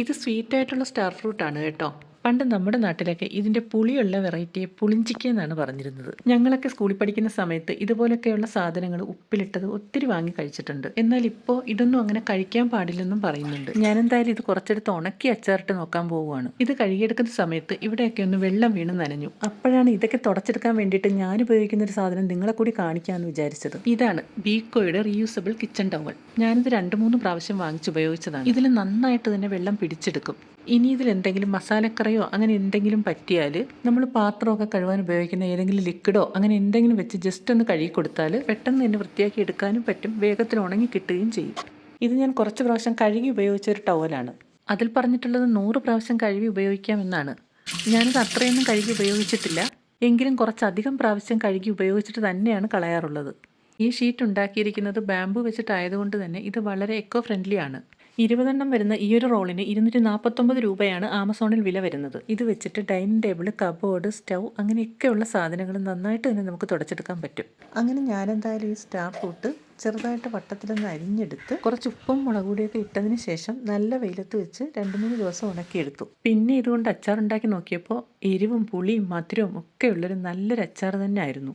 ഇത് സ്വീറ്റായിട്ടുള്ള സ്റ്റാർ ഫ്രൂട്ടാണ് കേട്ടോ. പണ്ട് നമ്മുടെ നാട്ടിലൊക്കെ ഇതിന്റെ പുളിയുള്ള വെറൈറ്റിയെ പുളിഞ്ചിക്ക എന്നാണ് പറഞ്ഞിരുന്നത്. ഞങ്ങളൊക്കെ സ്കൂളിൽ പഠിക്കുന്ന സമയത്ത് ഇതുപോലൊക്കെയുള്ള സാധനങ്ങൾ ഉപ്പിലിട്ടത് ഒത്തിരി വാങ്ങി കഴിച്ചിട്ടുണ്ട്. എന്നാൽ ഇപ്പോൾ ഇതൊന്നും അങ്ങനെ കഴിക്കാൻ പാടില്ലെന്നും പറയുന്നുണ്ട്. ഞാനെന്തായാലും ഇത് കുറച്ചെടുത്ത് ഉണക്കി അച്ചാറിട്ട് നോക്കാൻ പോവുകയാണ്. ഇത് കഴുകിയെടുക്കുന്ന സമയത്ത് ഇവിടെയൊക്കെ ഒന്ന് വെള്ളം വീണ് നനഞ്ഞു. അപ്പോഴാണ് ഇതൊക്കെ തുടച്ചെടുക്കാൻ വേണ്ടിയിട്ട് ഞാൻ ഉപയോഗിക്കുന്ന ഒരു സാധനം നിങ്ങളെ കൂടി കാണിക്കാമെന്ന് വിചാരിച്ചത്. ഇതാണ് ബീക്കോയുടെ റീയൂസബിൾ കിച്ചൺ ടവൽ. ഞാനിത് രണ്ട് മൂന്ന് പ്രാവശ്യം വാങ്ങിച്ച് ഉപയോഗിച്ചതാണ്. ഇതിൽ നന്നായിട്ട് തന്നെ വെള്ളം പിടിച്ചെടുക്കും. ഇനി ഇതിൽ എന്തെങ്കിലും മസാലക്കറിയോ അങ്ങനെ എന്തെങ്കിലും പറ്റിയാൽ നമ്മൾ പാത്രമൊക്കെ കഴുകാൻ ഉപയോഗിക്കുന്ന ഏതെങ്കിലും ലിക്വിഡോ അങ്ങനെ എന്തെങ്കിലും വെച്ച് ജസ്റ്റ് ഒന്ന് കഴുകി കൊടുത്താൽ പെട്ടെന്ന് തന്നെ വൃത്തിയാക്കി എടുക്കാനും പറ്റും. വേഗത്തിൽ ഉണങ്ങി കിട്ടുകയും ചെയ്യും. ഇത് ഞാൻ കുറച്ച് പ്രാവശ്യം കഴുകി ഉപയോഗിച്ച ഒരു ടവലാണ് അതിൽ പറഞ്ഞിട്ടുള്ളത് നൂറ് പ്രാവശ്യം കഴുകി ഉപയോഗിക്കാമെന്നാണ് ഞാനിത് അത്രയൊന്നും കഴുകി ഉപയോഗിച്ചിട്ടില്ല. എങ്കിലും കുറച്ചധികം പ്രാവശ്യം കഴുകി ഉപയോഗിച്ചിട്ട് തന്നെയാണ് കളയാറുള്ളത്. ഈ ഷീറ്റ് ഉണ്ടാക്കിയിരിക്കുന്നത് ബാമ്പു വെച്ചിട്ടായതുകൊണ്ട് തന്നെ ഇത് വളരെ എക്കോ ഫ്രണ്ട്ലി ആണ്. ഇരുപതെണ്ണം വരുന്ന ഈ ഒരു റോളിന് ഇരുന്നൂറ്റി നാൽപ്പത്തൊമ്പത് രൂപയാണ് ആമസോണിൽ വില വരുന്നത്. ഇത് വെച്ചിട്ട് ഡൈനിങ് ടേബിൾ കബോർഡ് സ്റ്റൗ അങ്ങനെയൊക്കെയുള്ള സാധനങ്ങൾ നന്നായിട്ട് തന്നെ നമുക്ക് തുടച്ചെടുക്കാൻ പറ്റും. അങ്ങനെ ഞാനെന്തായാലും ഈ സ്റ്റാർ ഫ്രൂട്ട് ചെറുതായിട്ട് വട്ടത്തിലൊന്ന് അരിഞ്ഞെടുത്ത് കുറച്ച് ഉപ്പും മുളക് പൊടിയൊക്കെ ഇട്ടതിന് ശേഷം നല്ല വെയിലത്ത് വെച്ച് രണ്ട് മൂന്ന് ദിവസം ഉണക്കിയെടുത്തു. പിന്നെ ഇതുകൊണ്ട് അച്ചാർ ഉണ്ടാക്കി നോക്കിയപ്പോൾ എരിവും പുളിയും മധുരവും ഒക്കെ ഉള്ളൊരു നല്ലൊരു അച്ചാർ തന്നെ ആയിരുന്നു